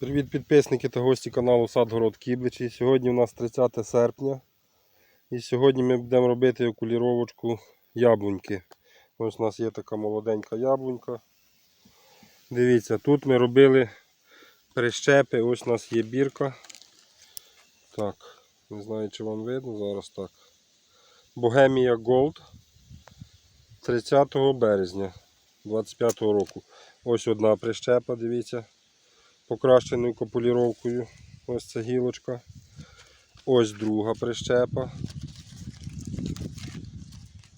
Привіт підписники та гості каналу Садгород Кібличі. Сьогодні у нас 30 серпня. І сьогодні ми будемо робити окуліровочку яблуньки. Ось у нас є така молоденька яблунька. Дивіться, тут ми робили прищепи. Ось у нас є бірка. Так, не знаю чи вам видно, зараз так. Богемія Gold 30 березня 25 року. Ось одна прищепа, дивіться покращеною копуліровкою. Ось ця гілочка. Ось друга прищепа.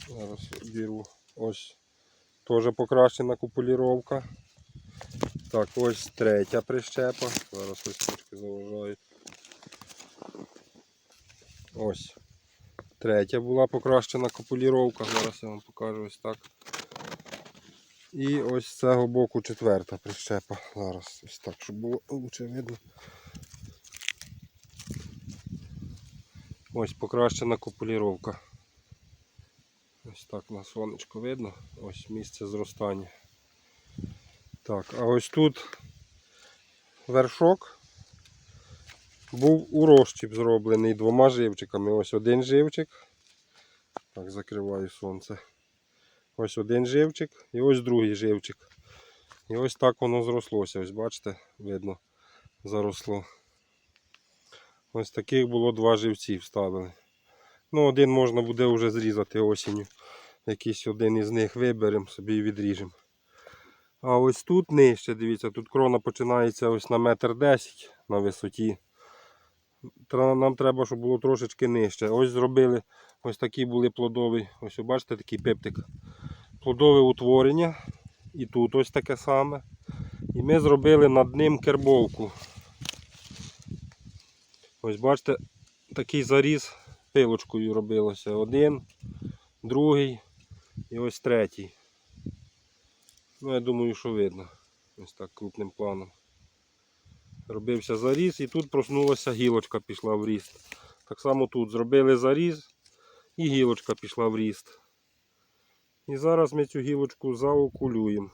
Зараз беру. Ось теж покращена копуліровка. Так, ось третя прищепа. Зараз ось точки заважають. Ось. Третя була покращена копуліровка. Зараз я вам покажу ось так. І ось з цього боку четверта прищепа. Зараз ось так, щоб було лучше видно. Ось покращена копуліровка. Ось так на сонечко видно. Ось місце зростання. Так, а ось тут вершок був у розчіп зроблений двома живчиками. Ось один живчик. Так, закриваю сонце. Ось один живчик і ось другий живчик. І ось так воно зрослося. Ось бачите, видно, заросло. Ось таких було два живці вставили. Ну, один можна буде вже зрізати осінню. Якийсь один із них виберемо собі і відріжемо. А ось тут нижче, дивіться, тут крона починається ось на метр десять на висоті. Нам треба, щоб було трошечки нижче. Ось зробили ось такі були плодові. Ось бачите такий пептик. Плодове утворення. І тут ось таке саме. І ми зробили над ним кербовку. Ось бачите, такий заріз пилочкою робилося. Один, другий і ось третій. Ну, я думаю, що видно. Ось так крупним планом. Робився заріз і тут проснулася гілочка пішла в ріст. Так само тут зробили заріз і гілочка пішла в ріст. І зараз ми цю гілочку заокулюємо.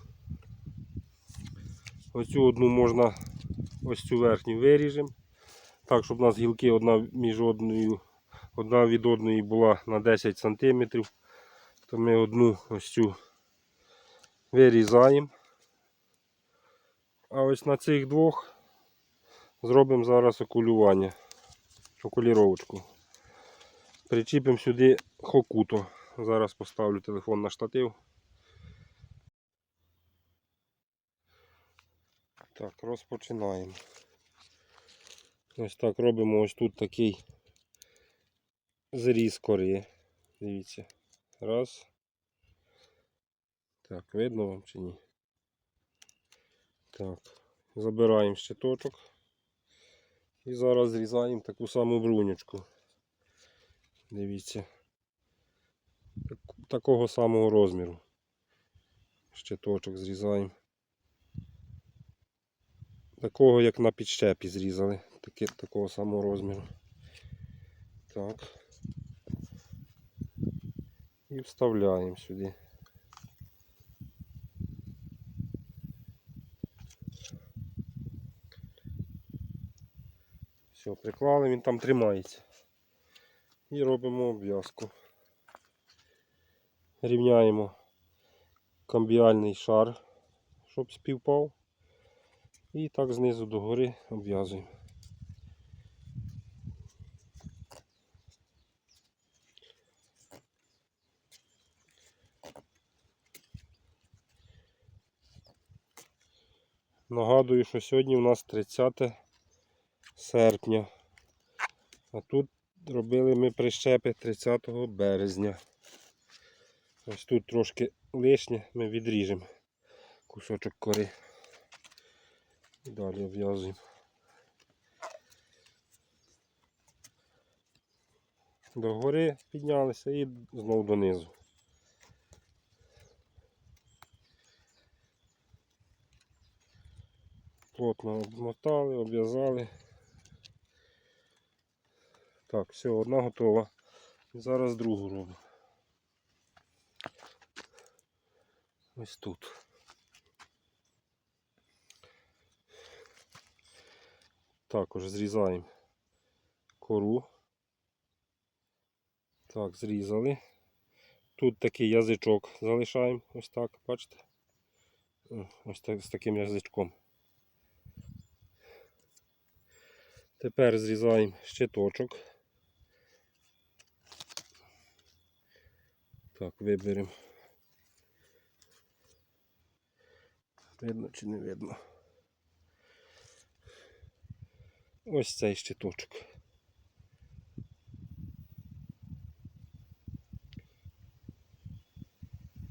Оцю одну можна ось цю верхню виріжемо. Так, щоб у нас гілки одна між одною, одна від одної була на 10 см. То ми одну ось цю вирізаємо. А ось на цих двох зробимо зараз окулювання, окуліровочку. Причіпимо сюди хокуто. Зараз поставлю телефон на штатив. Так, розпочинаємо. Ось так робимо ось тут такий зріз кори. Дивіться. Раз. Так, видно вам чи ні? Так, забираємо щиточок. І зараз зрізаємо таку саму брунючку. Дивіться. Так- Такого самого розміру. Щиточок зрізаємо. Такого, як на підщепі зрізали. Таки, такого самого розміру. Так. І вставляємо сюди. Все, приклали, він там тримається. І робимо обв'язку. Рівняємо камбіальний шар, щоб співпав. І так знизу до гори обв'язуємо. Нагадую, що сьогодні у нас 30 серпня. А тут робили ми прищепи 30 березня. Ось тут трошки лишнє ми відріжемо кусочок кори. І далі обв'язуємо. До гори піднялися і знову донизу. Плотно обмотали, обв'язали. Так, все, одна готова. Зараз другу робимо. Ось тут. Також зрізаємо кору. Так, зрізали. Тут такий язичок залишаємо. Ось так, бачите? Ось так, з таким язичком. Тепер зрізаємо щиточок. Так, виберемо. Видно чи не видно? Ось цей щиточок.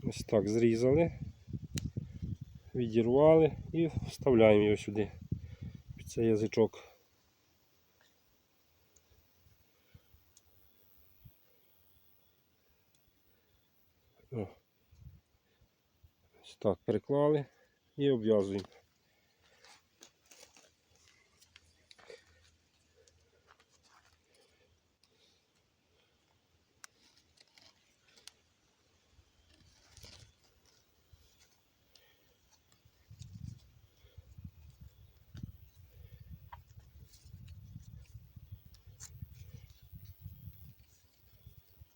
Ось так зрізали, відірвали і вставляємо його сюди, під цей язичок. Ось так приклали і обв'язуємо.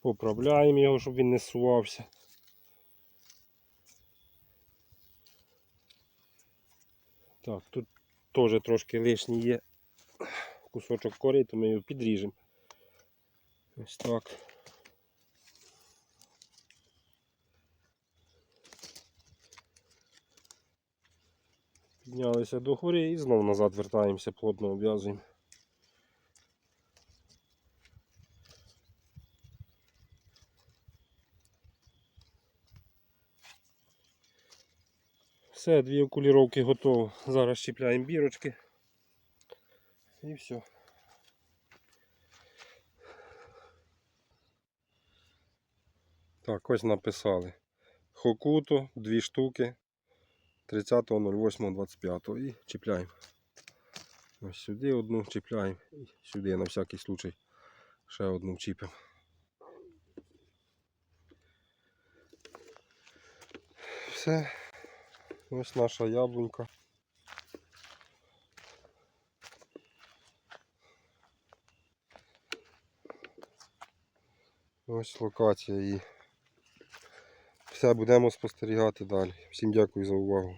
Поправляємо його, щоб він не сувався. Так, тут теж трошки лишній є кусочок кори, то ми його підріжемо. Ось так. Піднялися до гори і знову назад вертаємося, плотно обв'язуємо. Все, дві окуліровки готові. Зараз чіпляємо бірочки. І все. Так, ось написали. Хокуто, дві штуки 30.08.25 і чіпляємо. Ось сюди одну чіпляємо і сюди на всякий случай ще одну чіпимо. Все. Ось наша яблунька. Ось локація її. Все, будемо спостерігати далі. Всім дякую за увагу.